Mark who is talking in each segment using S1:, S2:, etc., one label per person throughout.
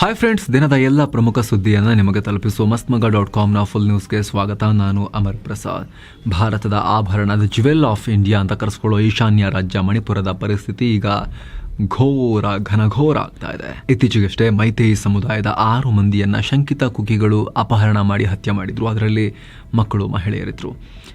S1: Hi friends ದಿನದ ಎಲ್ಲ ಪ್ರಮುಖ ಸುದ್ದಿಯನ್ನು ನಿಮಗೆ ತಲುಪಿಸುವ ಮಸ್ತ್ಮಗ ಡಾಟ್ ಕಾಮ್ನ ಫುಲ್ ನ್ಯೂಸ್ಗೆ ಸ್ವಾಗತ. ನಾನು ಅಮರ್ ಪ್ರಸಾದ್. ಭಾರತದ ಆಭರಣದ ಜ್ಯುವೆಲ್ ಆಫ್ ಇಂಡಿಯಾ ಅಂತ ಕರೆಸ್ಕೊಳ್ಳೋ ಈಶಾನ್ಯ ರಾಜ್ಯ ಮಣಿಪುರದ ಪರಿಸ್ಥಿತಿ ಈಗ ಘೋರ, ಘನಘೋರ ಆಗ್ತಾ ಇದೆ. ಇತ್ತೀಚೆಗಷ್ಟೇ ಮೈತೇಯಿ ಸಮುದಾಯದ ಆರು ಮಂದಿಯನ್ನ ಶಂಕಿತ ಕುಕಿಗಳು ಅಪಹರಣ ಮಾಡಿ ಹತ್ಯೆ ಮಾಡಿದ್ರು. ಅದರಲ್ಲಿ ಮಕ್ಕಳು, ಮಹಿಳೆಯರಿದ್ರು.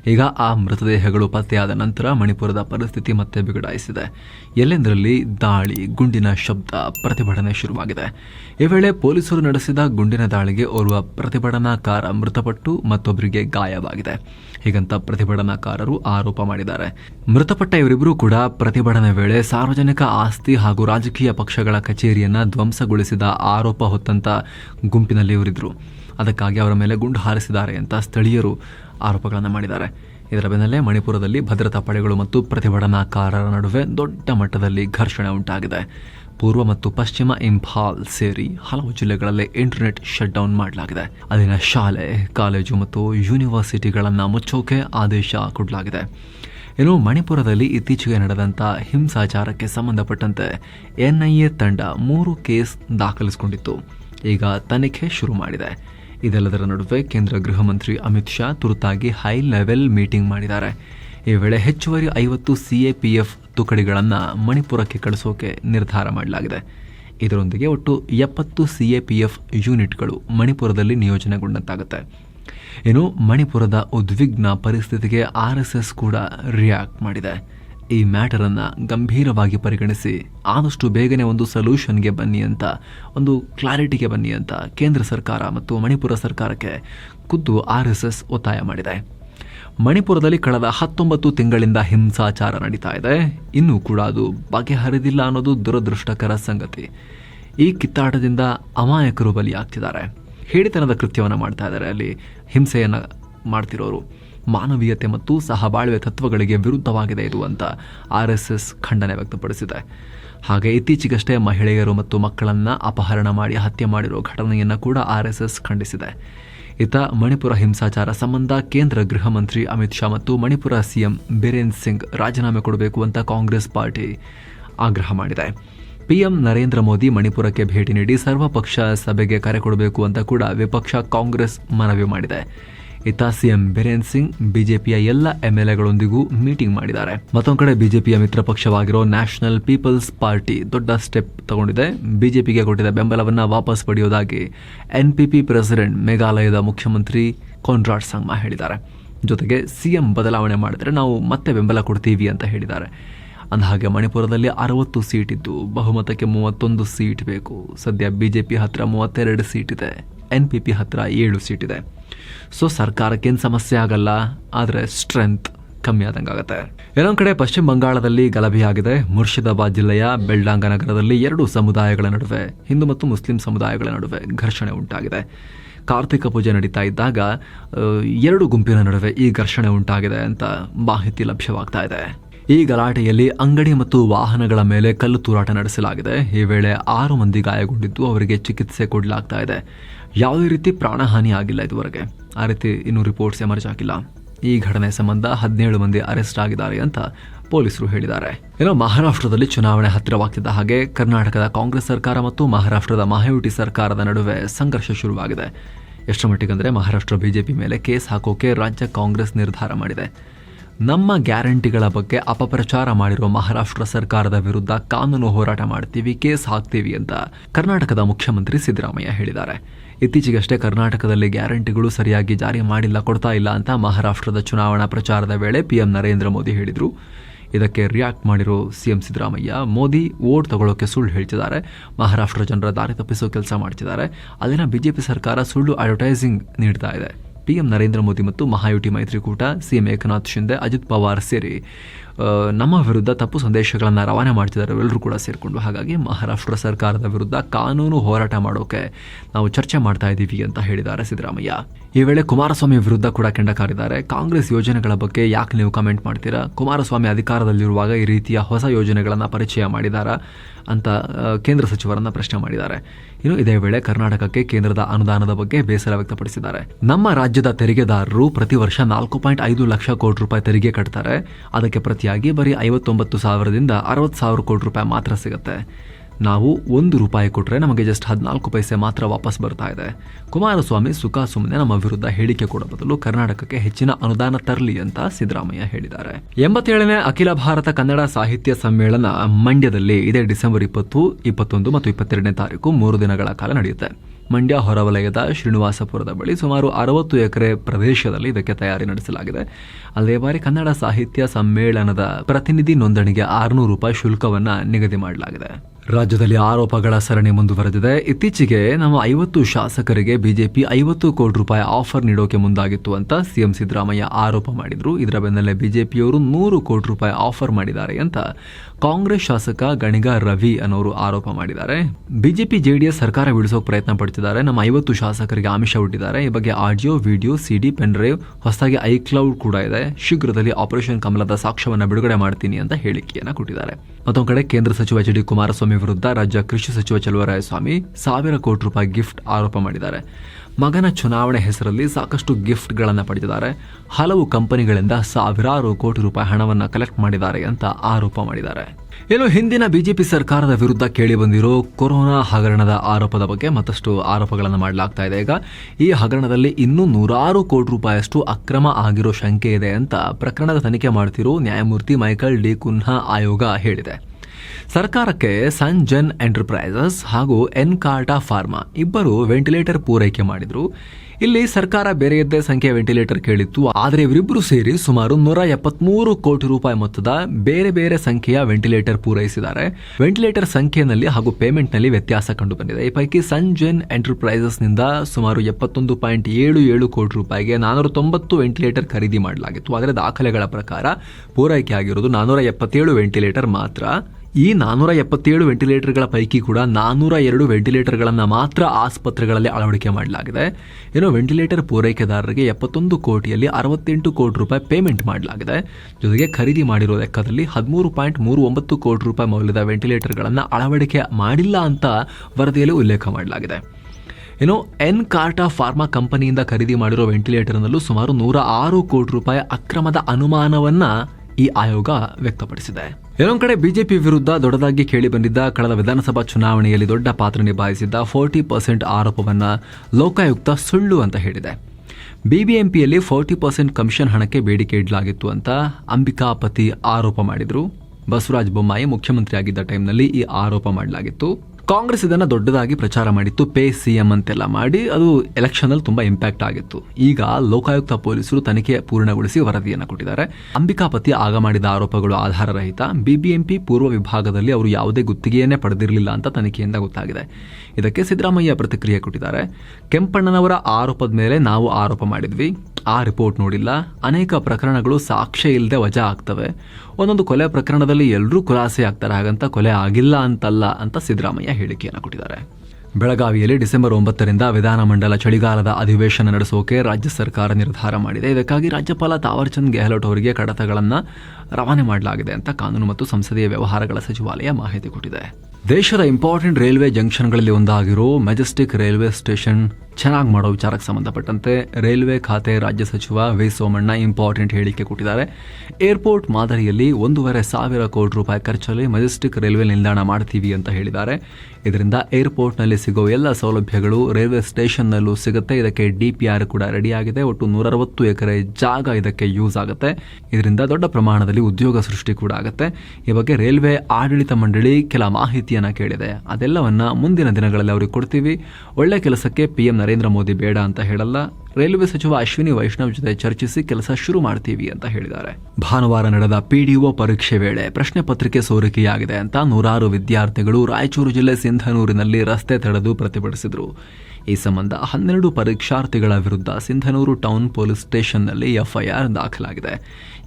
S1: ಈಗ ಆ ಮೃತದೇಹಗಳು ಪತ್ತೆಯಾದ ನಂತರ ಮಣಿಪುರದ ಪರಿಸ್ಥಿತಿ ಮತ್ತೆ ಬಿಗಡಾಯಿಸಿದೆ. ಎಲ್ಲೆಂದರಲ್ಲಿ ದಾಳಿ, ಗುಂಡಿನ ಶಬ್ದ, ಪ್ರತಿಭಟನೆ ಶುರುವಾಗಿದೆ. ಈ ವೇಳೆ ಪೊಲೀಸರು ನಡೆಸಿದ ಗುಂಡಿನ ದಾಳಿಗೆ ಓರ್ವ ಪ್ರತಿಭಟನಾಕಾರ ಮೃತಪಟ್ಟು ಮತ್ತೊಬ್ಬರಿಗೆ ಗಾಯವಾಗಿದೆ. ಹೀಗಂತ ಪ್ರತಿಭಟನಾಕಾರರು ಆರೋಪ ಮಾಡಿದ್ದಾರೆ. ಮೃತಪಟ್ಟ ಇವರಿಬ್ಬರು ಕೂಡ ಪ್ರತಿಭಟನೆ ವೇಳೆ ಸಾರ್ವಜನಿಕ ಆಸ್ತಿ ಹಾಗೂ ರಾಜಕೀಯ ಪಕ್ಷಗಳ ಕಚೇರಿಯನ್ನ ಧ್ವಂಸಗೊಳಿಸಿದ ಆರೋಪ ಹೊತ್ತಂತ ಗುಂಪಿನಲ್ಲಿ ಇವರಿದ್ರು. ಅದಕ್ಕಾಗಿ ಅವರ ಮೇಲೆ ಗುಂಡು ಹಾರಿಸಿದ್ದಾರೆ ಅಂತ ಸ್ಥಳೀಯರು ಆರೋಪಗಳನ್ನು ಮಾಡಿದ್ದಾರೆ. ಇದರ ಬೆನ್ನಲ್ಲೇ ಮಣಿಪುರದಲ್ಲಿ ಭದ್ರತಾ ಪಡೆಗಳು ಮತ್ತು ಪ್ರತಿಭಟನಾಕಾರರ ನಡುವೆ ದೊಡ್ಡ ಮಟ್ಟದಲ್ಲಿ ಘರ್ಷಣೆ ಉಂಟಾಗಿದೆ. ಪೂರ್ವ ಮತ್ತು ಪಶ್ಚಿಮ ಇಂಫಾಲ್ ಸೇರಿ ಹಲವು ಜಿಲ್ಲೆಗಳಲ್ಲಿ ಇಂಟರ್ನೆಟ್ ಶಟ್ ಡೌನ್ ಮಾಡಲಾಗಿದೆ. ಅಲ್ಲಿನ ಶಾಲೆ, ಕಾಲೇಜು ಮತ್ತು ಯೂನಿವರ್ಸಿಟಿಗಳನ್ನು ಮುಚ್ಚೋಕೆ ಆದೇಶ ಕೊಡಲಾಗಿದೆ. ಇನ್ನು ಮಣಿಪುರದಲ್ಲಿ ಇತ್ತೀಚೆಗೆ ನಡೆದಂಥ ಹಿಂಸಾಚಾರಕ್ಕೆ ಸಂಬಂಧಪಟ್ಟಂತೆ ಎನ್ಐಎ ತಂಡ ಮೂರು ಕೇಸ್ ದಾಖಲಿಸಿಕೊಂಡಿತ್ತು. ಈಗ ತನಿಖೆ ಶುರು ಮಾಡಿದೆ. ಇದೆಲ್ಲದರ ನಡುವೆ ಕೇಂದ್ರ ಗೃಹ ಮಂತ್ರಿ ಅಮಿತ್ ಶಾ ತುರ್ತಾಗಿ ಹೈ ಲೆವೆಲ್ ಮೀಟಿಂಗ್ ಮಾಡಿದ್ದಾರೆ. ಈ ವೇಳೆ ಹೆಚ್ಚುವರಿ ಐವತ್ತು ಸಿಎಪಿಎಫ್ ತುಕಡಿಗಳನ್ನು ಮಣಿಪುರಕ್ಕೆ ಕಳಿಸೋಕೆ ನಿರ್ಧಾರ ಮಾಡಲಾಗಿದೆ. ಇದರೊಂದಿಗೆ ಒಟ್ಟು ಎಪ್ಪತ್ತು ಸಿಎಪಿಎಫ್ ಯೂನಿಟ್ಗಳು ಮಣಿಪುರದಲ್ಲಿ ನಿಯೋಜನೆಗೊಂಡಂತಾಗುತ್ತೆ. ಇನ್ನು ಮಣಿಪುರದ ಉದ್ವಿಗ್ನ ಪರಿಸ್ಥಿತಿಗೆ ಆರ್ ಎಸ್ ಎಸ್ ಕೂಡ ರಿಯಾಕ್ಟ್ ಮಾಡಿದೆ. ಈ ಮ್ಯಾಟರನ್ನು ಗಂಭೀರವಾಗಿ ಪರಿಗಣಿಸಿ, ಆದಷ್ಟು ಬೇಗನೆ ಒಂದು ಸೊಲ್ಯೂಷನ್ಗೆ ಬನ್ನಿ ಅಂತ, ಒಂದು ಕ್ಲಾರಿಟಿಗೆ ಬನ್ನಿ ಅಂತ ಕೇಂದ್ರ ಸರ್ಕಾರ ಮತ್ತು ಮಣಿಪುರ ಸರ್ಕಾರಕ್ಕೆ ಖುದ್ದು ಆರ್ ಎಸ್ ಎಸ್ ಒತ್ತಾಯ ಮಾಡಿದೆ. ಮಣಿಪುರದಲ್ಲಿ ಕಳೆದ ಹತ್ತೊಂಬತ್ತು ತಿಂಗಳಿಂದ ಹಿಂಸಾಚಾರ ನಡೀತಾ ಇದೆ. ಇನ್ನೂ ಕೂಡ ಅದು ಬಗೆಹರಿದಿಲ್ಲ ಅನ್ನೋದು ದುರದೃಷ್ಟಕರ ಸಂಗತಿ. ಈ ಕಿತ್ತಾಟದಿಂದ ಅಮಾಯಕರು ಬಲಿಯಾಗ್ತಿದ್ದಾರೆ. ಹೇಳಿತನದ ಕೃತ್ಯವನ್ನು ಮಾಡ್ತಾ ಇದ್ದಾರೆ ಅಲ್ಲಿ ಹಿಂಸೆಯನ್ನು ಮಾಡ್ತಿರೋರು. ಮಾನವೀಯತೆ ಮತ್ತು ಸಹಬಾಳ್ವೆ ತತ್ವಗಳಿಗೆ ವಿರುದ್ಧವಾಗಿದೆ ಇದು ಅಂತ ಆರ್ ಎಸ್ ಎಸ್ ಖಂಡನೆ ವ್ಯಕ್ತಪಡಿಸಿದೆ. ಹಾಗೆ ಇತ್ತೀಚೆಗಷ್ಟೇ ಮಹಿಳೆಯರು ಮತ್ತು ಮಕ್ಕಳನ್ನು ಅಪಹರಣ ಮಾಡಿ ಹತ್ಯೆ ಮಾಡಿರೋ ಘಟನೆಯನ್ನು ಕೂಡ ಆರ್ ಎಸ್ ಎಸ್ ಖಂಡಿಸಿದೆ. ಇತ ಮಣಿಪುರ ಹಿಂಸಾಚಾರ ಸಂಬಂಧ ಕೇಂದ್ರ ಗೃಹ ಮಂತ್ರಿ ಅಮಿತ್ ಶಾ ಮತ್ತು ಮಣಿಪುರ ಸಿಎಂ ಬಿರೇನ್ ಸಿಂಗ್ ರಾಜೀನಾಮೆ ಕೊಡಬೇಕು ಅಂತ ಕಾಂಗ್ರೆಸ್ ಪಾರ್ಟಿ ಆಗ್ರಹ ಮಾಡಿದೆ. ಪಿಎಂ ನರೇಂದ್ರ ಮೋದಿ ಮಣಿಪುರಕ್ಕೆ ಭೇಟಿ ನೀಡಿ ಸರ್ವಪಕ್ಷ ಸಭೆಗೆ ಕರೆ ಕೊಡಬೇಕು ಅಂತ ಕೂಡ ವಿಪಕ್ಷ ಕಾಂಗ್ರೆಸ್ ಮನವಿ ಮಾಡಿದೆ. ಇತ್ತ ಸಿಎಂ ಬಿರೇನ್ ಸಿಂಗ್ ಬಿಜೆಪಿಯ ಎಲ್ಲ ಎಂಎಲ್ಎಗಳೊಂದಿಗೂ ಮೀಟಿಂಗ್ ಮಾಡಿದ್ದಾರೆ. ಮತ್ತೊಂದು ಕಡೆ ಬಿಜೆಪಿಯ ಮಿತ್ರ ಪಕ್ಷವಾಗಿರೋ ನ್ಯಾಷನಲ್ ಪೀಪಲ್ಸ್ ಪಾರ್ಟಿ ದೊಡ್ಡ ಸ್ಟೆಪ್ ತಗೊಂಡಿದೆ. ಬಿಜೆಪಿಗೆ ಕೊಟ್ಟಿದ್ದ ಬೆಂಬಲವನ್ನ ವಾಪಸ್ ಪಡೆಯೋದಾಗಿ ಎನ್ಪಿಪಿ ಪ್ರೆಸಿಡೆಂಟ್ ಮೇಘಾಲಯದ ಮುಖ್ಯಮಂತ್ರಿ ಕೊನ್ರಾಡ್ ಸಂಗ್ಮಾ ಹೇಳಿದ್ದಾರೆ. ಜೊತೆಗೆ ಸಿಎಂ ಬದಲಾವಣೆ ಮಾಡಿದ್ರೆ ನಾವು ಮತ್ತೆ ಬೆಂಬಲ ಕೊಡ್ತೀವಿ ಅಂತ ಹೇಳಿದ್ದಾರೆ. ಅಂದಹಾಗೆ ಮಣಿಪುರದಲ್ಲಿ ಅರವತ್ತು ಸೀಟ್ ಇದ್ದು ಬಹುಮತಕ್ಕೆ ಮೂವತ್ತೊಂದು ಸೀಟ್ ಬೇಕು. ಸದ್ಯ ಬಿಜೆಪಿ ಹತ್ರ ಮೂವತ್ತೆರಡು ಸೀಟ್ ಇದೆ. ಎನ್ಪಿಪಿ ಹತ್ರ ಏಳು ಸೀಟ್ ಇದೆ. ಸೊ ಸರ್ಕಾರಕ್ಕೇನು ಸಮಸ್ಯೆ ಆಗಲ್ಲ, ಆದರೆ ಸ್ಟ್ರೆಂತ್ ಕಮ್ಮಿ ಆದಂಗೆ ಆಗುತ್ತೆ. ಇನ್ನೊಂದು ಕಡೆ ಪಶ್ಚಿಮ ಬಂಗಾಳದಲ್ಲಿ ಗಲಭೆಯಾಗಿದೆ ಮುರ್ಷಿದಾಬಾದ್ ಜಿಲ್ಲೆಯ ಬೆಳ್ಡಾಂಗ ನಗರದಲ್ಲಿ ಎರಡು ಸಮುದಾಯಗಳ ನಡುವೆ, ಹಿಂದೂ ಮತ್ತು ಮುಸ್ಲಿಂ ಸಮುದಾಯಗಳ ನಡುವೆ ಘರ್ಷಣೆ ಉಂಟಾಗಿದೆ. ಕಾರ್ತಿಕ ಪೂಜೆ ನಡೀತಾ ಇದ್ದಾಗ ಎರಡು ಗುಂಪಿನ ನಡುವೆ ಈ ಘರ್ಷಣೆ ಉಂಟಾಗಿದೆ ಅಂತ ಮಾಹಿತಿ ಲಭ್ಯವಾಗ್ತಾ ಇದೆ. ಈ ಗಲಾಟೆಯಲ್ಲಿ ಅಂಗಡಿ ಮತ್ತು ವಾಹನಗಳ ಮೇಲೆ ಕಲ್ಲು ತೂರಾಟ ನಡೆಸಲಾಗಿದೆ. ಈ ವೇಳೆ ಆರು ಮಂದಿ ಗಾಯಗೊಂಡಿದ್ದು, ಅವರಿಗೆ ಚಿಕಿತ್ಸೆ ಕೊಡಲಾಗ್ತಾ ಇದೆ. ಯಾವುದೇ ರೀತಿ ಪ್ರಾಣಹಾನಿ ಆಗಿಲ್ಲ ಇದುವರೆಗೆ. ಆ ರೀತಿ ಇನ್ನೂ ರಿಪೋರ್ಟ್ಸ್ ಎಮರ್ಜ್ ಆಗಿಲ್ಲ ಈ ಘಟನೆ ಸಂಬಂಧ ಹದಿನೇಳು ಮಂದಿ ಅರೆಸ್ಟ್ ಆಗಿದ್ದಾರೆ ಅಂತ ಪೊಲೀಸರು ಹೇಳಿದ್ದಾರೆ. ಇನ್ನು ಮಹಾರಾಷ್ಟ್ರದಲ್ಲಿ ಚುನಾವಣೆ ಹತ್ತಿರವಾಗ್ತಿದ್ದ ಹಾಗೆ ಕರ್ನಾಟಕದ ಕಾಂಗ್ರೆಸ್ ಸರ್ಕಾರ ಮತ್ತು ಮಹಾರಾಷ್ಟ್ರದ ಮಹಾಯುಟಿ ಸರ್ಕಾರದ ನಡುವೆ ಸಂಘರ್ಷ ಶುರುವಾಗಿದೆ. ಎಷ್ಟರ ಅಂದರೆ ಮಹಾರಾಷ್ಟ್ರ ಬಿಜೆಪಿ ಮೇಲೆ ಕೇಸ್ ಹಾಕೋಕೆ ರಾಜ್ಯ ಕಾಂಗ್ರೆಸ್ ನಿರ್ಧಾರ ಮಾಡಿದೆ. ನಮ್ಮ ಗ್ಯಾರಂಟಿಗಳ ಬಗ್ಗೆ ಅಪಪ್ರಚಾರ ಮಾಡಿರುವ ಮಹಾರಾಷ್ಟ್ರ ಸರ್ಕಾರದ ವಿರುದ್ಧ ಕಾನೂನು ಹೋರಾಟ ಮಾಡ್ತೀವಿ, ಕೇಸ್ ಹಾಕ್ತೀವಿ ಅಂತ ಕರ್ನಾಟಕದ ಮುಖ್ಯಮಂತ್ರಿ ಸಿದ್ದರಾಮಯ್ಯ ಹೇಳಿದ್ದಾರೆ. ಇತ್ತೀಚೆಗಷ್ಟೇ ಕರ್ನಾಟಕದಲ್ಲಿ ಗ್ಯಾರಂಟಿಗಳು ಸರಿಯಾಗಿ ಜಾರಿ ಮಾಡಿಲ್ಲ, ಕೊಡ್ತಾ ಇಲ್ಲ ಅಂತ ಮಹಾರಾಷ್ಟ್ರದ ಚುನಾವಣಾ ಪ್ರಚಾರದ ವೇಳೆ ಪಿಎಂ ನರೇಂದ್ರ ಮೋದಿ ಹೇಳಿದ್ರು. ಇದಕ್ಕೆ ರಿಯಾಕ್ಟ್ ಮಾಡಿರೋ ಸಿಎಂ ಸಿದ್ದರಾಮಯ್ಯ, ಮೋದಿ ವೋಟ್ ತಗೊಳ್ಳೋಕೆ ಸುಳ್ಳು ಹೇಳ್ತಿದ್ದಾರೆ. ಮಹಾರಾಷ್ಟ್ರ ಜನರ ದಾರಿ ತಪ್ಪಿಸೋ ಕೆಲಸ ಮಾಡ್ತಿದ್ದಾರೆ. ಅಲ್ಲಿನ ಬಿಜೆಪಿ ಸರ್ಕಾರ ಸುಳ್ಳು ಅಡ್ವರ್ಟೈಸಿಂಗ್ ನೀಡ್ತಾ ಇದೆ. ಪಿಎಂ ನರೇಂದ್ರ ಮೋದಿ ಮತ್ತು ಮಹಾಯುಟಿ ಮೈತ್ರಿಕೂಟ ಸಿಎಂ ಏಕನಾಥ್ ಶಿಂದೆ, ಅಜಿತ್ ಪವಾರ್ ಸೇರಿ ನಮ್ಮ ವಿರುದ್ಧ ತಪ್ಪು ಸಂದೇಶಗಳನ್ನು ರವಾನೆ ಮಾಡ್ತಿದ್ದಾರೆ. ಎಲ್ಲರೂ ಕೂಡ ಸೇರಿಕೊಂಡು. ಹಾಗಾಗಿ ಮಹಾರಾಷ್ಟ್ರ ಸರ್ಕಾರದ ವಿರುದ್ಧ ಕಾನೂನು ಹೋರಾಟ ಮಾಡೋಕೆ ನಾವು ಚರ್ಚೆ ಮಾಡ್ತಾ ಇದ್ದೀವಿ ಅಂತ ಹೇಳಿದ್ದಾರೆ ಸಿದ್ದರಾಮಯ್ಯ. ಈ ವೇಳೆ ಕುಮಾರಸ್ವಾಮಿ ವಿರುದ್ಧ ಕೂಡ ಕೆಂಡ ಕಾರಿದ್ದಾರೆ ಕಾಂಗ್ರೆಸ್ ಯೋಜನೆಗಳ ಬಗ್ಗೆ ಯಾಕೆ ನೀವು ಕಮೆಂಟ್ ಮಾಡ್ತೀರಾ? ಕುಮಾರಸ್ವಾಮಿ ಅಧಿಕಾರದಲ್ಲಿರುವಾಗ ಈ ರೀತಿಯ ಹೊಸ ಯೋಜನೆಗಳನ್ನು ಪರಿಚಯ ಮಾಡಿದಾರ ಅಂತ ಕೇಂದ್ರ ಸಚಿವರನ್ನು ಪ್ರಶ್ನೆ ಮಾಡಿದ್ದಾರೆ. ಇನ್ನು ಇದೇ ವೇಳೆ ಕರ್ನಾಟಕಕ್ಕೆ ಕೇಂದ್ರದ ಅನುದಾನದ ಬಗ್ಗೆ ಬೇಸರ ವ್ಯಕ್ತಪಡಿಸಿದ್ದಾರೆ. ನಮ್ಮ ರಾಜ್ಯದ ತೆರಿಗೆದಾರರು ಪ್ರತಿ ವರ್ಷ ನಾಲ್ಕು ಪಾಯಿಂಟ್ ಐದು ಲಕ್ಷ ಕೋಟಿ ರೂಪಾಯಿ ತೆರಿಗೆ ಕಟ್ತಾರೆ. ಅದಕ್ಕೆ ಪ್ರತಿಯಾಗಿ ಬರೀ ಐವತ್ತೊಂಬತ್ತು ಸಾವಿರದಿಂದ ಅರವತ್ತು ಸಾವಿರ ಕೋಟಿ ರೂಪಾಯಿ ಮಾತ್ರ ಸಿಗುತ್ತೆ. ನಾವು ಒಂದು ರೂಪಾಯಿ ಕೊಟ್ಟರೆ ನಮಗೆ ಜಸ್ಟ್ ಹದಿನಾಲ್ಕು ಪೈಸೆ ಮಾತ್ರ ವಾಪಸ್ ಬರ್ತಾ ಇದೆ. ಕುಮಾರಸ್ವಾಮಿ ಸುಖ ಸುಮ್ಮನೆ ನಮ್ಮ ವಿರುದ್ಧ ಹೇಳಿಕೆ ಕೊಡೋ ಬದಲು ಕರ್ನಾಟಕಕ್ಕೆ ಹೆಚ್ಚಿನ ಅನುದಾನ ತರಲಿ ಅಂತ ಸಿದ್ದರಾಮಯ್ಯ ಹೇಳಿದ್ದಾರೆ. ಎಂಬತ್ತೇಳನೇ ಅಖಿಲ ಭಾರತ ಕನ್ನಡ ಸಾಹಿತ್ಯ ಸಮ್ಮೇಳನ ಮಂಡ್ಯದಲ್ಲಿ ಇದೇ ಡಿಸೆಂಬರ್ ಇಪ್ಪತ್ತು, ಇಪ್ಪತ್ತೊಂದು ಮತ್ತು ಇಪ್ಪತ್ತೆರಡನೇ ತಾರೀಕು ಮೂರು ದಿನಗಳ ಕಾಲ ನಡೆಯುತ್ತೆ. ಮಂಡ್ಯ ಹೊರವಲಯದ ಶ್ರೀನಿವಾಸಪುರದ ಬಳಿ ಸುಮಾರು ಅರವತ್ತು ಎಕರೆ ಪ್ರದೇಶದಲ್ಲಿ ಇದಕ್ಕೆ ತಯಾರಿ ನಡೆಸಲಾಗಿದೆ. ಅದೇ ಬಾರಿ ಕನ್ನಡ ಸಾಹಿತ್ಯ ಸಮ್ಮೇಳನದ ಪ್ರತಿನಿಧಿ ನೋಂದಣಿಗೆ ಆರುನೂರು ರೂಪಾಯಿ ಶುಲ್ಕವನ್ನು ನಿಗದಿ ಮಾಡಲಾಗಿದೆ. ರಾಜ್ಯದಲ್ಲಿ ಆರೋಪಗಳ ಸರಣಿ ಮುಂದುವರೆದಿದೆ. ಇತ್ತೀಚೆಗೆ ನಮ್ಮ ಐವತ್ತು ಶಾಸಕರಿಗೆ ಬಿಜೆಪಿ ಐವತ್ತು ಕೋಟಿ ರೂಪಾಯಿ ಆಫರ್ ನೀಡೋಕೆ ಮುಂದಾಗಿತ್ತು ಅಂತ ಸಿಎಂ ಸಿದ್ದರಾಮಯ್ಯ ಆರೋಪ ಮಾಡಿದ್ರು. ಇದರ ಬೆನ್ನಲ್ಲೇ ಬಿಜೆಪಿಯವರು ನೂರು ಕೋಟಿ ರೂಪಾಯಿ ಆಫರ್ ಮಾಡಿದ್ದಾರೆ ಅಂತ ಕಾಂಗ್ರೆಸ್ ಶಾಸಕ ಗಣಿಗ ರವಿ ಅನ್ನೋರು ಆರೋಪ ಮಾಡಿದ್ದಾರೆ. ಬಿಜೆಪಿ ಜೆಡಿಎಸ್ ಸರ್ಕಾರ ಬಿಡಿಸೋಕೆ ಪ್ರಯತ್ನ ಪಡ್ತಿದ್ದಾರೆ. ನಮ್ಮ ಐವತ್ತು ಶಾಸಕರಿಗೆ ಆಮಿಷ ಹುಟ್ಟಿದ್ದಾರೆ. ಈ ಬಗ್ಗೆ audio, video, CD, pen drive ಹೊಸದಾಗಿ ಐಕ್ಲೌಡ್ ಕೂಡ ಇದೆ. ಶೀಘ್ರದಲ್ಲಿ ಆಪರೇಷನ್ ಕಮಲದ ಸಾಕ್ಷ್ಯವನ್ನು ಬಿಡುಗಡೆ ಮಾಡ್ತೀನಿ ಅಂತ ಹೇಳಿಕೆಯನ್ನ ಕೊಟ್ಟಿದ್ದಾರೆ. ಮತ್ತೊಂದು ಕಡೆ ಕೇಂದ್ರ ಸಚಿವ ಎಚ್ ಡಿ ಕುಮಾರಸ್ವಾಮಿ ವಿರುದ್ಧ ರಾಜ್ಯ ಕೃಷಿ ಸಚಿವ ಚಲುವರಾಯಸ್ವಾಮಿ ಸಾವಿರ ಕೋಟಿ ರೂಪಾಯಿ ಗಿಫ್ಟ್ ಆರೋಪ ಮಾಡಿದ್ದಾರೆ. ಮಗನ ಚುನಾವಣೆ ಹೆಸರಲ್ಲಿ ಸಾಕಷ್ಟು ಗಿಫ್ಟ್ಗಳನ್ನು ಪಡೆದಿದ್ದಾರೆ. ಹಲವು ಕಂಪನಿಗಳಿಂದ ಸಾವಿರಾರು ಕೋಟಿ ರೂಪಾಯಿ ಹಣವನ್ನು ಕಲೆಕ್ಟ್ ಮಾಡಿದ್ದಾರೆ ಅಂತ ಆರೋಪ ಮಾಡಿದ್ದಾರೆ. ಇನ್ನು ಹಿಂದಿನ ಬಿಜೆಪಿ ಸರ್ಕಾರದ ವಿರುದ್ಧ ಕೇಳಿ ಬಂದಿರೋ ಕೊರೋನಾ ಹಗರಣದ ಆರೋಪದ ಬಗ್ಗೆ ಮತ್ತಷ್ಟು ಆರೋಪಗಳನ್ನು ಮಾಡಲಾಗ್ತಾ ಇದೆ. ಈಗ ಈ ಹಗರಣದಲ್ಲಿ ಇನ್ನೂ ನೂರಾರು ಕೋಟಿ ರೂಪಾಯಿಯಷ್ಟು ಅಕ್ರಮ ಆಗಿರೋ ಶಂಕೆ ಇದೆ ಅಂತ ಪ್ರಕರಣದ ತನಿಖೆ ಮಾಡ್ತಿರೋ ನ್ಯಾಯಮೂರ್ತಿ ಮೈಕಲ್ ಡಿ ಕುನ್ಹಾ ಆಯೋಗ ಹೇಳಿದೆ. ಸರ್ಕಾರಕ್ಕೆ ಸನ್ ಜನ್ ಎಂಟರ್ಪ್ರೈಸಸ್ ಹಾಗೂ ಎನ್ಕಾರ್ಟಾ ಫಾರ್ಮಾ ಇಬ್ಬರು ವೆಂಟಿಲೇಟರ್ ಪೂರೈಕೆ ಮಾಡಿದ್ರು. ಇಲ್ಲಿ ಸರ್ಕಾರ ಬೇರೆಯದ್ದೇ ಸಂಖ್ಯೆ ವೆಂಟಿಲೇಟರ್ ಕೇಳಿತ್ತು. ಆದರೆ ಇವರಿಬ್ಬರು ಸೇರಿ ಸುಮಾರು ನೂರ ಎಪ್ಪತ್ಮೂರು ಕೋಟಿ ರೂಪಾಯಿ ಮೊತ್ತದ ಬೇರೆ ಬೇರೆ ಸಂಖ್ಯೆಯ ವೆಂಟಿಲೇಟರ್ ಪೂರೈಸಿದ್ದಾರೆ. ವೆಂಟಿಲೇಟರ್ ಸಂಖ್ಯೆಯಲ್ಲಿ ಹಾಗೂ ಪೇಮೆಂಟ್ನಲ್ಲಿ ವ್ಯತ್ಯಾಸ ಕಂಡು ಬಂದಿದೆ ಈ ಪೈಕಿ ಸನ್ ಜೆನ್ ಎಂಟರ್ಪ್ರೈಸಸ್ನಿಂದ ಸುಮಾರು ಎಪ್ಪತ್ತೊಂದು ಪಾಯಿಂಟ್ ಏಳು ಏಳು ಕೋಟಿ ರೂಪಾಯಿಗೆ ನಾನೂರ ತೊಂಬತ್ತು ವೆಂಟಿಲೇಟರ್ ಖರೀದಿ ಮಾಡಲಾಗಿತ್ತು. ಆದರೆ ದಾಖಲೆಗಳ ಪ್ರಕಾರ ಪೂರೈಕೆ ಆಗಿರೋದು ನಾನೂರ ಎಪ್ಪತ್ತೇಳು ವೆಂಟಿಲೇಟರ್ ಮಾತ್ರ. ಈ ನಾನೂರ ಎಪ್ಪತ್ತೇಳು ವೆಂಟಿಲೇಟರ್ಗಳ ಪೈಕಿ ಕೂಡ ನಾನೂರ ಎರಡು ವೆಂಟಿಲೇಟರ್ಗಳನ್ನು ಮಾತ್ರ ಆಸ್ಪತ್ರೆಗಳಲ್ಲಿ ಅಳವಡಿಕೆ ಮಾಡಲಾಗಿದೆ. ಇನ್ನು ವೆಂಟಿಲೇಟರ್ ಪೂರೈಕೆದಾರರಿಗೆ ಎಪ್ಪತ್ತೊಂದು ಕೋಟಿಯಲ್ಲಿ ಅರವತ್ತೆಂಟು ಕೋಟಿ ರೂಪಾಯಿ ಪೇಮೆಂಟ್ ಮಾಡಲಾಗಿದೆ. ಜೊತೆಗೆ ಖರೀದಿ ಮಾಡಿರೋ ಲೆಕ್ಕದಲ್ಲಿ ಹದಿಮೂರು ಪಾಯಿಂಟ್ ಮೂರು ಒಂಬತ್ತು ಕೋಟಿ ರೂಪಾಯಿ ಮೌಲ್ಯದ ವೆಂಟಿಲೇಟರ್ಗಳನ್ನು ಅಳವಡಿಕೆ ಮಾಡಿಲ್ಲ ಅಂತ ವರದಿಯಲ್ಲಿ ಉಲ್ಲೇಖ ಮಾಡಲಾಗಿದೆ. ಇನ್ನು ಎನ್ ಕಾರ್ಟಾ ಫಾರ್ಮಾ ಕಂಪನಿಯಿಂದ ಖರೀದಿ ಮಾಡಿರೋ ವೆಂಟಿಲೇಟರ್ನಲ್ಲೂ ಸುಮಾರು ನೂರ ಆರು ಕೋಟಿ ರೂಪಾಯಿ ಅಕ್ರಮದ ಅನುಮಾನವನ್ನ ಈ ಆಯೋಗ ವ್ಯಕ್ತಪಡಿಸಿದೆ. ಇನ್ನೊಂದು ಕಡೆ ಬಿಜೆಪಿ ವಿರುದ್ಧ ದೊಡ್ಡದಾಗಿ ಕೇಳಿ ಬಂದಿದ್ದ ಕಳೆದ ವಿಧಾನಸಭಾ ಚುನಾವಣೆಯಲ್ಲಿ ದೊಡ್ಡ ಪಾತ್ರ ನಿಭಾಯಿಸಿದ್ದ ಫೋರ್ಟಿ ಪರ್ಸೆಂಟ್ ಆರೋಪವನ್ನು ಲೋಕಾಯುಕ್ತ ಸುಳ್ಳು ಅಂತ ಹೇಳಿದೆ. ಬಿಬಿಎಂಪಿಯಲ್ಲಿ ಫೋರ್ಟಿ ಪರ್ಸೆಂಟ್ ಕಮಿಷನ್ ಹಣಕ್ಕೆ ಬೇಡಿಕೆ ಇಡಲಾಗಿತ್ತು ಅಂತ ಅಂಬಿಕಾಪತಿ ಆರೋಪ ಮಾಡಿದರು. ಬಸವರಾಜ ಬೊಮ್ಮಾಯಿ ಮುಖ್ಯಮಂತ್ರಿಯಾಗಿದ್ದ ಟೈಮ್ನಲ್ಲಿ ಈ ಆರೋಪ ಮಾಡಲಾಗಿತ್ತು. ಕಾಂಗ್ರೆಸ್ ಇದನ್ನು ದೊಡ್ಡದಾಗಿ ಪ್ರಚಾರ ಮಾಡಿತ್ತು, ಪೇ ಸಿಎಂ ಅಂತೆಲ್ಲ ಮಾಡಿ, ಅದು ಎಲೆಕ್ಷನಲ್ಲಿ ತುಂಬಾ ಇಂಪ್ಯಾಕ್ಟ್ ಆಗಿತ್ತು. ಈಗ ಲೋಕಾಯುಕ್ತ ಪೊಲೀಸರು ತನಿಖೆ ಪೂರ್ಣಗೊಳಿಸಿ ವರದಿಯನ್ನು ಕೊಟ್ಟಿದ್ದಾರೆ. ಅಂಬಿಕಾಪತಿ ಆಗ ಮಾಡಿದ ಆರೋಪಗಳು ಆಧಾರರಹಿತ. ಬಿಬಿಎಂಪಿ ಪೂರ್ವ ವಿಭಾಗದಲ್ಲಿ ಅವರು ಯಾವುದೇ ಗುತ್ತಿಗೆಯನ್ನೇ ಪಡೆದಿರಲಿಲ್ಲ ಅಂತ ತನಿಖೆಯಿಂದ ಗೊತ್ತಾಗಿದೆ. ಇದಕ್ಕೆ ಸಿದ್ದರಾಮಯ್ಯ ಪ್ರತಿಕ್ರಿಯೆ ಕೊಟ್ಟಿದ್ದಾರೆ. ಕೆಂಪಣ್ಣನವರ ಆರೋಪದ ಮೇಲೆ ನಾವು ಆರೋಪ ಮಾಡಿದ್ವಿ. ಆ ರಿಪೋರ್ಟ್ ನೋಡಿಲ್ಲ. ಅನೇಕ ಪ್ರಕರಣಗಳು ಸಾಕ್ಷ್ಯ ಇಲ್ಲದೆ ವಜಾ ಆಗ್ತವೆ. ಒಂದೊಂದು ಕೊಲೆ ಪ್ರಕರಣದಲ್ಲಿ ಎಲ್ಲರೂ ಖುಲಾಸೆ ಆಗ್ತಾರೆ. ಹಾಗಂತ ಕೊಲೆ ಆಗಿಲ್ಲ ಅಂತಲ್ಲ ಅಂತ ಸಿದ್ದರಾಮಯ್ಯ ಹೇಳಿಕೆಯನ್ನು ಕೊಟ್ಟಿದ್ದಾರೆ. ಬೆಳಗಾವಿಯಲ್ಲಿ ಡಿಸೆಂಬರ್ ಒಂಬತ್ತರಿಂದ ವಿಧಾನಮಂಡಲ ಚಳಿಗಾಲದ ಅಧಿವೇಶನ ನಡೆಸೋಕೆ ರಾಜ್ಯ ಸರ್ಕಾರ ನಿರ್ಧಾರ ಮಾಡಿದೆ. ಇದಕ್ಕಾಗಿ ರಾಜ್ಯಪಾಲ ತಾವರ್ಚಂದ್ ಗೆಹ್ಲೋಟ್ ಅವರಿಗೆ ಕಡತಗಳನ್ನು ರವಾನೆ ಮಾಡಲಾಗಿದೆ ಅಂತ ಕಾನೂನು ಮತ್ತು ಸಂಸದೀಯ ವ್ಯವಹಾರಗಳ ಸಚಿವಾಲಯ ಮಾಹಿತಿ ಕೊಟ್ಟಿದೆ. ದೇಶದ ಇಂಪಾರ್ಟೆಂಟ್ ರೈಲ್ವೆ ಜಂಕ್ಷನ್ಗಳಲ್ಲಿ ಒಂದಾಗಿರೋ ಮೆಜೆಸ್ಟಿಕ್ ರೈಲ್ವೆ ಸ್ಟೇಷನ್ ಚೆನ್ನಾಗಿ ಮಾಡೋ ವಿಚಾರಕ್ಕೆ ಸಂಬಂಧಪಟ್ಟಂತೆ ರೈಲ್ವೆ ಖಾತೆ ರಾಜ್ಯ ಸಚಿವ ವಿ ಸೋಮಣ್ಣ ಇಂಪಾರ್ಟೆಂಟ್ ಹೇಳಿಕೆ ಕೊಟ್ಟಿದ್ದಾರೆ. ಏರ್ಪೋರ್ಟ್ ಮಾದರಿಯಲ್ಲಿ ಒಂದೂವರೆ ಸಾವಿರ ಕೋಟಿ ರೂಪಾಯಿ ಖರ್ಚಲ್ಲಿ ಮೆಜೆಸ್ಟಿಕ್ ರೈಲ್ವೆ ನಿಲ್ದಾಣ ಮಾಡ್ತೀವಿ ಅಂತ ಹೇಳಿದ್ದಾರೆ. ಇದರಿಂದ ಏರ್ಪೋರ್ಟ್ನಲ್ಲಿ ಸಿಗೋ ಎಲ್ಲ ಸೌಲಭ್ಯಗಳು ರೈಲ್ವೆ ಸ್ಟೇಷನ್ನಲ್ಲೂ ಸಿಗುತ್ತೆ. ಇದಕ್ಕೆ ಡಿ ಪಿ ಆರ್ ಕೂಡ ರೆಡಿಯಾಗಿದೆ ಒಟ್ಟು ನೂರ ಅರವತ್ತು ಎಕರೆ ಜಾಗ ಇದಕ್ಕೆ ಯೂಸ್ ಆಗುತ್ತೆ. ಇದರಿಂದ ದೊಡ್ಡ ಪ್ರಮಾಣದಲ್ಲಿ ಉದ್ಯೋಗ ಸೃಷ್ಟಿ ಕೂಡ ಆಗುತ್ತೆ. ಈ ಬಗ್ಗೆ ರೈಲ್ವೆ ಆಡಳಿತ ಮಂಡಳಿ ಕೆಲ ಮಾಹಿತಿಯನ್ನು ಕೇಳಿದೆ. ಅದೆಲ್ಲವನ್ನ ಮುಂದಿನ ದಿನಗಳಲ್ಲಿ ಅವ್ರಿಗೆ ಕೊಡ್ತೀವಿ. ಒಳ್ಳೆ ಕೆಲಸಕ್ಕೆ ಪಿ ಎಂ ನರೇಂದ್ರ ಮೋದಿ ಬೇಡ ಅಂತ ಹೇಳಲ್ಲ. ರೈಲ್ವೆ ಸಚಿವ ಅಶ್ವಿನಿ ವೈಷ್ಣವ್ ಜೊತೆ ಚರ್ಚಿಸಿ ಕೆಲಸ ಶುರು ಮಾಡ್ತೀವಿ ಅಂತ ಹೇಳಿದ್ದಾರೆ. ಭಾನುವಾರ ನಡೆದ ಪಿಡಿಒ ಪರೀಕ್ಷೆ ವೇಳೆ ಪ್ರಶ್ನೆ ಪತ್ರಿಕೆ ಸೋರಿಕೆಯಾಗಿದೆ ಅಂತ ನೂರಾರು ವಿದ್ಯಾರ್ಥಿಗಳು ರಾಯಚೂರು ಜಿಲ್ಲೆ ಸಿಂಧನೂರಿನಲ್ಲಿ ರಸ್ತೆ ತಡೆದು ಪ್ರತಿಭಟಿಸಿದರು. ಈ ಸಂಬಂಧ ಹನ್ನೆರಡು ಪರೀಕ್ಷಾರ್ಥಿಗಳ ವಿರುದ್ಧ ಸಿಂಧನೂರು ಟೌನ್ ಪೊಲೀಸ್ ಸ್ಟೇಷನ್ನಲ್ಲಿ ಎಫ್ಐಆರ್ ದಾಖಲಾಗಿದೆ.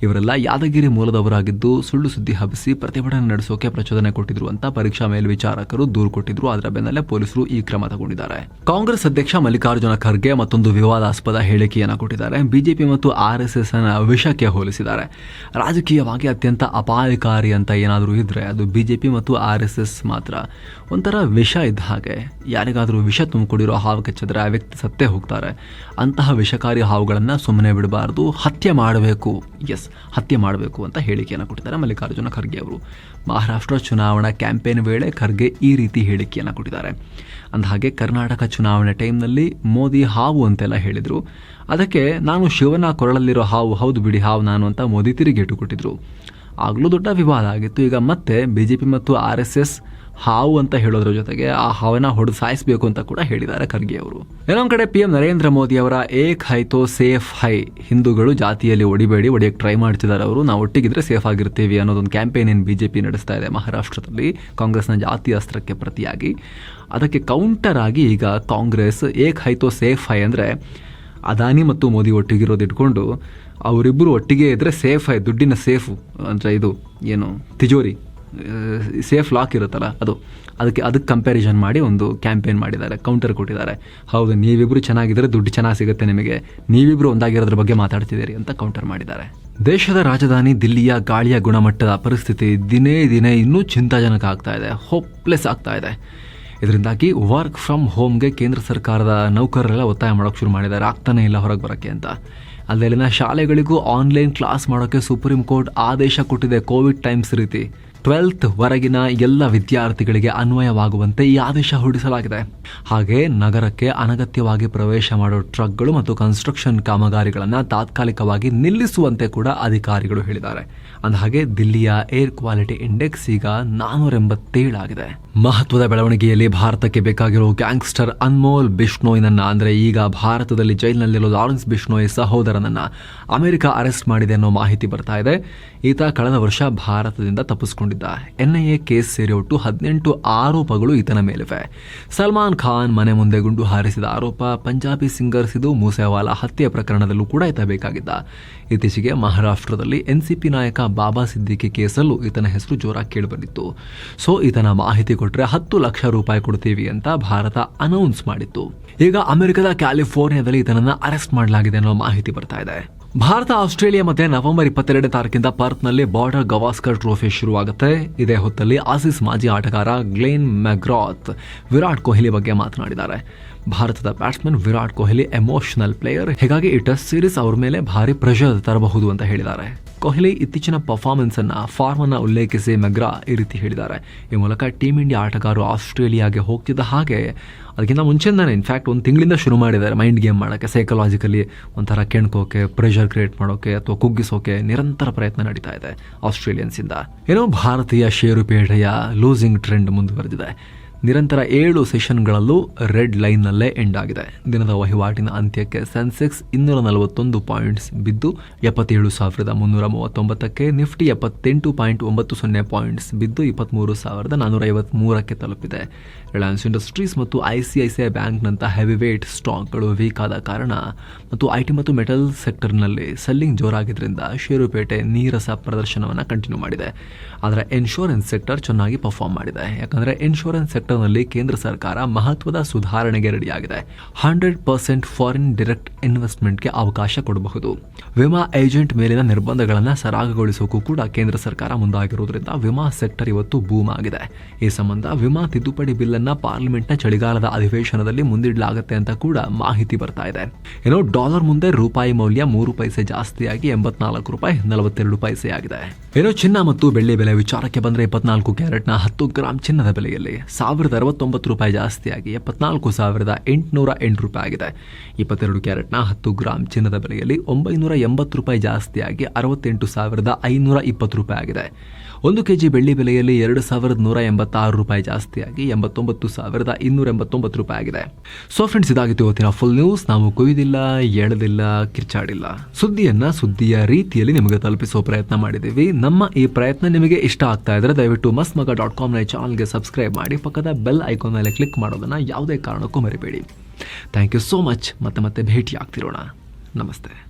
S1: ಇವರೆಲ್ಲ ಯಾದಗಿರಿ ಮೂಲದವರಾಗಿದ್ದು ಸುಳ್ಳು ಸುದ್ದಿ ಹಬ್ಬಿಸಿ ಪ್ರತಿಭಟನೆ ನಡೆಸೋಕೆ ಪ್ರಚೋದನೆ ಕೊಟ್ಟಿದ್ರು ಅಂತ ಪರೀಕ್ಷಾ ಮೇಲ್ವಿಚಾರಕರು ದೂರು ಕೊಟ್ಟಿದ್ರು. ಅದರ ಬೆನ್ನಲ್ಲೇ ಪೊಲೀಸರು ಈ ಕ್ರಮ ತಗೊಂಡಿದ್ದಾರೆ. ಕಾಂಗ್ರೆಸ್ ಅಧ್ಯಕ್ಷ ಮಲ್ಲಿಕಾರ್ಜುನ ಖರ್ಗೆ ಮತ್ತೊಂದು ವಿವಾದಾಸ್ಪದ ಹೇಳಿಕೆಯನ್ನು ಕೊಟ್ಟಿದ್ದಾರೆ. ಬಿಜೆಪಿ ಮತ್ತು ಆರ್ ಎಸ್ ಎಸ್ ಅನ್ನ ವಿಷಕ್ಕೆ ಹೋಲಿಸಿದ್ದಾರೆ. ರಾಜಕೀಯವಾಗಿ ಅತ್ಯಂತ ಅಪಾಯಕಾರಿ ಅಂತ ಏನಾದರೂ ಇದ್ರೆ ಅದು ಬಿಜೆಪಿ ಮತ್ತು ಆರ್ ಎಸ್ ಮಾತ್ರ. ಒಂಥರ ವಿಷ ಇದ್ದ ಹಾಗೆ. ಯಾರಿಗಾದರೂ ವಿಷ ತುಂಬಿಕೊಂಡಿರೋ ಹಾವು ಕಚ್ಚಿದ್ರೆ ಆ ವ್ಯಕ್ತಿ ಸತ್ತೇ ಹೋಗ್ತಾರೆ. ಅಂತಹ ವಿಷಕಾರಿ ಹಾವುಗಳನ್ನು ಸುಮ್ಮನೆ ಬಿಡಬಾರ್ದು. ಹತ್ಯೆ ಮಾಡಬೇಕು. ಎಸ್. ಹತ್ಯೆ ಮಾಡಬೇಕು ಅಂತ ಹೇಳಿಕೆಯನ್ನು ಕೊಟ್ಟಿದ್ದಾರೆ. ಮಲ್ಲಿಕಾರ್ಜುನ ಖರ್ಗೆ ಅವರು ಮಹಾರಾಷ್ಟ್ರ ಚುನಾವಣಾ ಕ್ಯಾಂಪೇನ್ ವೇಳೆ ಖರ್ಗೆ ಈ ರೀತಿ ಹೇಳಿಕೆಯನ್ನು ಕೊಟ್ಟಿದ್ದಾರೆ. ಅಂದಹಾಗೆ, ಕರ್ನಾಟಕ ಚುನಾವಣೆ ಟೈಮ್ನಲ್ಲಿ ಮೋದಿ ಹಾವು ಅಂತೆಲ್ಲ ಹೇಳಿದರು. ಅದಕ್ಕೆ ನಾನು ಶಿವನ ಕೊರಳಲ್ಲಿರೋ ಹಾವು ಹೌದು ಬಿಡಿ ಹಾವು ನಾನು ಅಂತ ಮೋದಿ ತಿರುಗೇಟು ಕೊಟ್ಟಿದ್ರು. ಆಗಲೂ ದೊಡ್ಡ ವಿವಾದ ಆಗಿತ್ತು. ಈಗ ಮತ್ತೆ ಬಿಜೆಪಿ ಮತ್ತು ಆರ್ ಎಸ್ ಎಸ್ ಹಾವು ಅಂತ ಹೇಳೋದ್ರ ಜೊತೆಗೆ ಆ ಹಾವನ್ನ ಹೊಡೆದು ಸಾಯಿಸಬೇಕು ಅಂತ ಕೂಡ ಹೇಳಿದ್ದಾರೆ ಖರ್ಗೆ ಅವರು. ಇನ್ನೊಂದು ಕಡೆ ಪಿ ಎಂ ನರೇಂದ್ರ ಮೋದಿ ಅವರ ಏಕ್ ಹೈ ತೋ ಸೇಫ್ ಹೈ ಹಿಂದೂಗಳು ಜಾತಿಯಲ್ಲಿ ಒಡಿಬೇಡಿ ಹೊಡೆಯಕ್ಕೆ ಟ್ರೈ ಮಾಡ್ತಿದ್ದಾರೆ ಅವರು. ನಾವು ಒಟ್ಟಿಗಿದ್ರೆ ಸೇಫ್ ಆಗಿರ್ತೀವಿ ಅನ್ನೋದೊಂದು ಕ್ಯಾಂಪೇನ್ ಏನು ಬಿಜೆಪಿ ನಡೆಸ್ತಾ ಇದೆ ಮಹಾರಾಷ್ಟ್ರದಲ್ಲಿ. ಕಾಂಗ್ರೆಸ್ನ ಜಾತಿ ಅಸ್ತ್ರಕ್ಕೆ ಪ್ರತಿಯಾಗಿ. ಅದಕ್ಕೆ ಕೌಂಟರ್ ಆಗಿ ಈಗ ಕಾಂಗ್ರೆಸ್ ಏಕ್ ಹೈತೋ ಸೇಫ್ ಹೈ ಅಂದರೆ ಅದಾನಿ ಮತ್ತು ಮೋದಿ ಒಟ್ಟಿಗಿರೋದು ಇಟ್ಕೊಂಡು ಅವರಿಬ್ಬರು ಒಟ್ಟಿಗೆ ಇದ್ದರೆ ಸೇಫ್ ಹೈ, ದುಡ್ಡಿನ ಸೇಫು. ಅಂದರೆ ಇದು ಏನು, ತಿಜೋರಿ. ಸೇಫ್ ಲಾಕ್ ಇರುತ್ತಲ್ಲ, ಅದು, ಅದಕ್ಕೆ ಅದಕ್ಕೆ ಕಂಪ್ಯಾರಿಸನ್ ಮಾಡಿ ಒಂದು ಕ್ಯಾಂಪೇನ್ ಮಾಡಿದ್ದಾರೆ ಕೌಂಟರ್ ಕೊಟ್ಟಿದ್ದಾರೆ. ಹೌದು, ನೀವಿಬ್ರು ಚೆನ್ನಾಗಿದ್ದರೆ ದುಡ್ಡು ಚೆನ್ನಾಗಿ ಸಿಗುತ್ತೆ ನಿಮಗೆ. ನೀವಿಬ್ರು ಒಂದಾಗಿರೋದ್ರ ಬಗ್ಗೆ ಮಾತಾಡ್ತಿದ್ದೀರಿ ಅಂತ ಕೌಂಟರ್ ಮಾಡಿದ್ದಾರೆ. ದೇಶದ ರಾಜಧಾನಿ ದಿಲ್ಲಿಯ ಗಾಳಿಯ ಗುಣಮಟ್ಟದ ಪರಿಸ್ಥಿತಿ ದಿನೇ ದಿನೇ ಇನ್ನೂ ಚಿಂತಾಜನಕ ಆಗ್ತಾ ಇದೆ ಹೋಪ್ಲೆಸ್ ಆಗ್ತಾ ಇದೆ. ಇದರಿಂದಾಗಿ ವರ್ಕ್ ಫ್ರಮ್ ಹೋಮ್ಗೆ ಕೇಂದ್ರ ಸರ್ಕಾರದ ನೌಕರರೆಲ್ಲ ಒತ್ತಾಯ ಮಾಡೋಕೆ ಶುರು ಮಾಡಿದ್ದಾರೆ, ಆಗ್ತಾನೇ ಇಲ್ಲ ಹೊರಗೆ ಬರೋಕ್ಕೆ ಅಂತ. ಅಲ್ಲೆಲ್ಲಿನ ಶಾಲೆಗಳಿಗೂ ಆನ್ಲೈನ್ ಕ್ಲಾಸ್ ಮಾಡೋಕ್ಕೆ ಸುಪ್ರೀಂ ಕೋರ್ಟ್ ಆದೇಶ ಕೊಟ್ಟಿದೆ ಕೋವಿಡ್ ಟೈಮ್ಸ್ ರೀತಿ. ಟ್ವೆಲ್ತ್ ವರೆಗಿನ ಎಲ್ಲ ವಿದ್ಯಾರ್ಥಿಗಳಿಗೆ ಅನ್ವಯವಾಗುವಂತೆ ಈ ಆದೇಶ ಹೊರಡಿಸಲಾಗಿದೆ. ಹಾಗೆ ನಗರಕ್ಕೆ ಅನಗತ್ಯವಾಗಿ ಪ್ರವೇಶ ಮಾಡೋ ಟ್ರಕ್ಗಳು ಮತ್ತು ಕನ್ಸ್ಟ್ರಕ್ಷನ್ ಕಾಮಗಾರಿಗಳನ್ನು ತಾತ್ಕಾಲಿಕವಾಗಿ ನಿಲ್ಲಿಸುವಂತೆ ಕೂಡ ಅಧಿಕಾರಿಗಳು ಹೇಳಿದ್ದಾರೆ. ಅಂದಹಾಗೆ ದಿಲ್ಲಿಯ ಏರ್ ಕ್ವಾಲಿಟಿ ಇಂಡೆಕ್ಸ್ ಈಗ ನಾನೂರ ಎಂಬತ್ತೇಳಾಗಿದೆ ಮಹತ್ವದ ಬೆಳವಣಿಗೆಯಲ್ಲಿ ಭಾರತಕ್ಕೆ ಬೇಕಾಗಿರೋ ಗ್ಯಾಂಗ್ಸ್ಟರ್ ಅನ್ಮೋಲ್ ಬಿಷ್ಣೋಯ್ನನ್ನ ಅಂದ್ರೆ ಈಗ ಭಾರತದಲ್ಲಿ ಜೈಲಿನಲ್ಲಿರೋ ಲಾರೆನ್ಸ್ ಬಿಷ್ಣೋಯ್ ಸಹೋದರನನ್ನ ಅಮೆರಿಕ ಅರೆಸ್ಟ್ ಮಾಡಿದೆ ಅನ್ನೋ ಮಾಹಿತಿ ಬರ್ತಾ ಇದೆ. ಈತ ಕಳೆದ ವರ್ಷ ಭಾರತದಿಂದ ತಪ್ಪಿಸಿಕೊಂಡಿದ್ದ. ಎನ್ಐಎ ಕೇಸ್ ಸೇರಿ ಒಟ್ಟು ಹದಿನೆಂಟು ಆರೋಪಗಳು ಈತನ ಮೇಲಿವೆ. ಸಲ್ಮಾನ್ ಖಾನ್ ಮನೆ ಮುಂದೆ ಗುಂಡು ಹಾರಿಸಿದ ಆರೋಪ ಪಂಜಾಬಿ ಸಿಂಗರ್ ಸಿದು ಮೂಸೇವಾಲಾ ಹತ್ಯೆ ಪ್ರಕರಣದಲ್ಲೂ ಕೂಡ ಈತ ಬೇಕಾಗಿದ್ದ. ಇತ್ತೀಚೆಗೆ ಮಹಾರಾಷ್ಟ್ರದಲ್ಲಿ ಎನ್ಸಿಪಿ ನಾಯಕ ಬಾಬಾ ಸಿದ್ದಿಕಿ ಕೇಸಲ್ಲೂ ಈತನ ಹೆಸರು ಜೋರಾಗಿ ಕೇಳಿಬಂದಿತ್ತು. ಸೊ, ಈತನ ಮಾಹಿತಿ ಕೊಟ್ಟರೆ ಹತ್ತು ಲಕ್ಷ ರೂಪಾಯಿ ಕೊಡ್ತೀವಿ ಅಂತ ಭಾರತ ಅನೌನ್ಸ್ ಮಾಡಿತ್ತು. ಈಗ ಅಮೆರಿಕದ ಕ್ಯಾಲಿಫೋರ್ನಿಯಾದಲ್ಲಿ ಈತನನ್ನು ಅರೆಸ್ಟ್ ಮಾಡಲಾಗಿದೆ ಅನ್ನೋ ಮಾಹಿತಿ ಬರ್ತಾ ಇದೆ. ಭಾರತ, ಆಸ್ಟ್ರೇಲಿಯಾ ಮತ್ತೆ ನವೆಂಬರ್ ಇಪ್ಪತ್ತೆರಡನೇ ತಾರೀಕಿಂದ ಪರ್ತ್ನಲ್ಲಿ ಬಾರ್ಡರ್ ಗವಾಸ್ಕರ್ ಟ್ರೋಫಿ ಶುರುವಾಗುತ್ತೆ. ಇದೇ ಹೊತ್ತಲ್ಲಿ ಆಸೀಸ್ ಮಾಜಿ ಆಟಗಾರ ಗ್ಲೇನ್ ಮೆಗ್ರಾತ್ ವಿರಾಟ್ ಕೊಹ್ಲಿ ಬಗ್ಗೆ ಮಾತನಾಡಿದ್ದಾರೆ. ಭಾರತದ batsman Virat Kohli emotional player ಹೀಗಾಗಿ ಈ ಟೆಸ್ಟ್ ಸೀರೀಸ್ ಅವ್ರ ಮೇಲೆ ಭಾರಿ ಪ್ರೆಷರ್ ತರಬಹುದು ಅಂತ ಹೇಳಿದ್ದಾರೆ. ಕೊಹ್ಲಿ ಇತ್ತೀಚಿನ ಪರ್ಫಾರ್ಮೆನ್ಸ್ ಅನ್ನ ಫಾರ್ಮ್ ಅನ್ನ ಉಲ್ಲೇಖಿಸಿ ಮೆಗ್ರಾ ಈ ರೀತಿ ಹೇಳಿದ್ದಾರೆ. ಈ ಮೂಲಕ ಟೀಮ್ ಇಂಡಿಯಾ ಆಟಗಾರರು ಆಸ್ಟ್ರೇಲಿಯಾಗೆ ಹೋಗ್ತಿದ್ದ ಹಾಗೆ ಅದಕ್ಕಿಂತ ಮುಂಚೆಯಿಂದಾನೆ ಇನ್ಫ್ಯಾಕ್ಟ್ ಒಂದು ತಿಂಗಳಿಂದ ಶುರು ಮಾಡಿದ್ದಾರೆ ಮೈಂಡ್ ಗೇಮ್ ಮಾಡೋಕ್ಕೆ. ಸೈಕಲಾಜಿಕಲಿ ಒಂಥರ ಕೆಣ್ಕೋಕೆ ಪ್ರೆಷರ್ ಕ್ರಿಯೇಟ್ ಮಾಡೋಕೆ ಅಥವಾ ಕುಗ್ಗಿಸೋಕೆ ನಿರಂತರ ಪ್ರಯತ್ನ ನಡೀತಾ ಇದೆ ಆಸ್ಟ್ರೇಲಿಯನ್ಸಿಂದ. ಏನೋ ಭಾರತೀಯ ಷೇರುಪೇಟೆಯ ಲೂಸಿಂಗ್ ಟ್ರೆಂಡ್ ಮುಂದುವರೆದಿದೆ. ನಿರಂತರ ಏಳು ಸೆಷನ್ಗಳಲ್ಲೂ ರೆಡ್ ಲೈನ್ನಲ್ಲೇ ಎಂಡ್ ಆಗಿದೆ. ದಿನದ ವಹಿವಾಟಿನ ಅಂತ್ಯಕ್ಕೆ ಸೆನ್ಸೆಕ್ಸ್ ಇನ್ನೂರ ನಲವತ್ತೊಂದು ಪಾಯಿಂಟ್ಸ್ ಬಿದ್ದು ಎಪ್ಪತ್ತೇಳು ಸಾವಿರದ ಮುನ್ನೂರ ಮೂವತ್ತೊಂಬತ್ತಕ್ಕೆ ನಿಫ್ಟಿ ಎಪ್ಪತ್ತೆಂಟು ಪಾಯಿಂಟ್ ಒಂಬತ್ತು ಸೊನ್ನೆ ಪಾಯಿಂಟ್ಸ್ ಬಿದ್ದು ಇಪ್ಪತ್ತ್ಮೂರು ಸಾವಿರದ ನಾನ್ನೂರ ಐವತ್ತ್ಮೂರಕ್ಕೆ ತಲುಪಿದೆ. ರಿಲಯನ್ಸ್ ಇಂಡಸ್ಟ್ರೀಸ್ ಮತ್ತು I C I C I ಬ್ಯಾಂಕ್ನಂಥ heavyweight ಸ್ಟಾಕ್ಗಳು ವೀಕ್ ಆದ ಕಾರಣ ಮತ್ತು ಐ ಟಿ ಮತ್ತು ಮೆಟಲ್ ಸೆಕ್ಟರ್ನಲ್ಲಿ ಸೆಲ್ಲಿಂಗ್ ಜೋರಾಗಿದ್ದರಿಂದ ಷೇರುಪೇಟೆ ನೀರಸ ಪ್ರದರ್ಶನವನ್ನು ಕಂಟಿನ್ಯೂ ಮಾಡಿದೆ. ಆದರೆ ಇನ್ಶೂರೆನ್ಸ್ ಸೆಕ್ಟರ್ ಚೆನ್ನಾಗಿ ಪರ್ಫಾರ್ಮ್ ಮಾಡಿದೆ. ಯಾಕಂದರೆ ಇನ್ಶೂರೆನ್ಸ್ ಸೆಕ್ಟರ್ನಲ್ಲಿ ಕೇಂದ್ರ ಸರ್ಕಾರ ಮಹತ್ವದ ಸುಧಾರಣೆಗೆ ರೆಡಿಯಾಗಿದೆ. ಹಂಡ್ರೆಡ್ ಪರ್ಸೆಂಟ್ ಫಾರಿನ್ ಡೈರೆಕ್ಟ್ ಇನ್ವೆಸ್ಟ್ಮೆಂಟ್ಗೆ ಅವಕಾಶ ಕೊಡಬಹುದು. ವಿಮಾ ಏಜೆಂಟ್ ಮೇಲಿನ ನಿರ್ಬಂಧಗಳನ್ನು ಸರಾಗಗೊಳಿಸೋಕ್ಕೂ ಕೂಡ ಕೇಂದ್ರ ಸರ್ಕಾರ ಮುಂದಾಗಿರುವುದರಿಂದ ವಿಮಾ ಸೆಕ್ಟರ್ ಇವತ್ತು ಬೂಮ್ ಆಗಿದೆ. ಈ ಸಂಬಂಧ ವಿಮಾ ತಿದ್ದುಪಡಿ ಬಿಲ್ ಅನ್ನ ಪಾರ್ಲಿಮೆಂಟ್ನ ಚಳಿಗಾಲದ ಅಧಿವೇಶನದಲ್ಲಿ ಮುಂದಿಡಲಾಗುತ್ತೆ ಅಂತ ಕೂಡ ಮಾಹಿತಿ ಬರ್ತಾ ಇದೆ. ಏನೋ ಡಾಲರ್ ಮುಂದೆ ರೂಪಾಯಿ ಮೌಲ್ಯ ಮೂರು ಪೈಸೆ ಜಾಸ್ತಿಯಾಗಿ ಎಂಬತ್ನಾಲ್ಕು ರೂಪಾಯಿ ನಲವತ್ತೆರಡು ಪೈಸೆ ಆಗಿದೆ. ಏನೋ ಚಿನ್ನ ಮತ್ತು ಬೆಳ್ಳಿ ಬೆಲೆ ವಿಚಾರಕ್ಕೆ ಬಂದ್ರೆ ಇಪ್ಪತ್ನಾಲ್ಕು ಕ್ಯಾರೆಟ್ನ ಹತ್ತು ಗ್ರಾಂ ಚಿನ್ನದ ಬೆಲೆಯಲ್ಲಿ. ಸಾವಿರದ ಅರವತ್ತೊಂಬತ್ತು ರೂಪಾಯಿ ಜಾಸ್ತಿಯಾಗಿ ಎಪ್ಪತ್ನಾಲ್ಕು ಸಾವಿರದ ಎಂಟುನೂರ ಎಂಟು ರೂಪಾಯಿ ಆಗಿದೆ. ಇಪ್ಪತ್ತೆರಡು ಕ್ಯಾರೆಟ್ನ ಹತ್ತು ಗ್ರಾಮ್ ಚಿನ್ನದ ಬೆಲೆಯಲ್ಲಿ ಒಂಬೈನೂರ ಎಂಬತ್ತು ರೂಪಾಯಿ ಜಾಸ್ತಿಯಾಗಿ ಅರವತ್ತೆಂಟು ಸಾವಿರದ ಐನೂರ ಇಪ್ಪತ್ತು ರೂಪಾಯಿ ಆಗಿದೆ. ಒಂದು ಕೆಜಿ ಬೆಳ್ಳಿ ಬೆಲೆಯಲ್ಲಿ ಎರಡು ಸಾವಿರದ ನೂರ ಎಂಬತ್ತಾರು ರೂಪಾಯಿ ಜಾಸ್ತಿಯಾಗಿ ಎಂಬತ್ತೊಂಬತ್ತು ಸಾವಿರದ ಇನ್ನೂರ ಎಂಬತ್ತೊಂಬತ್ತು ರೂಪಾಯಿ ಆಗಿದೆ. ಸೊ ಫ್ರೆಂಡ್ಸ್ ಇದಾಗಿತ್ತು ಇವತ್ತಿನ ಫುಲ್ ನ್ಯೂಸ್ ನಾವು ಕೊಯ್ದಿಲ್ಲ, ಎಳೆದಿಲ್ಲ, ಕಿರ್ಚಾಡಿಲ್ಲ. ಸುದ್ದಿಯನ್ನ ಸುದ್ದಿಯ ರೀತಿಯಲ್ಲಿ ನಿಮಗೆ ತಲುಪಿಸೋ ಪ್ರಯತ್ನ ಮಾಡಿದ್ದೀವಿ. ನಮ್ಮ ಈ ಪ್ರಯತ್ನ ನಿಮಗೆ ಇಷ್ಟ ಆಗ್ತಾ ಇದ್ರೆ ದಯವಿಟ್ಟು ಮಸ್ಮಗ ಮಗ ಡಾಟ್ ಕಾಮ್ನ ಚಾನಲ್ಗೆ ಸಬ್ಸ್ಕ್ರೈಬ್ ಮಾಡಿ, ಪಕ್ಕದ ಬೆಲ್ ಐಕಾನ್ ಮೇಲೆ ಕ್ಲಿಕ್ ಮಾಡೋದನ್ನ ಯಾವುದೇ ಕಾರಣಕ್ಕೂ ಮರಿಬೇಡಿ. ಥ್ಯಾಂಕ್ ಯು ಸೋ ಮಚ್ ಮತ್ತೆ ಮತ್ತೆ ಭೇಟಿ ಆಗ್ತಿರೋಣ ನಮಸ್ತೆ.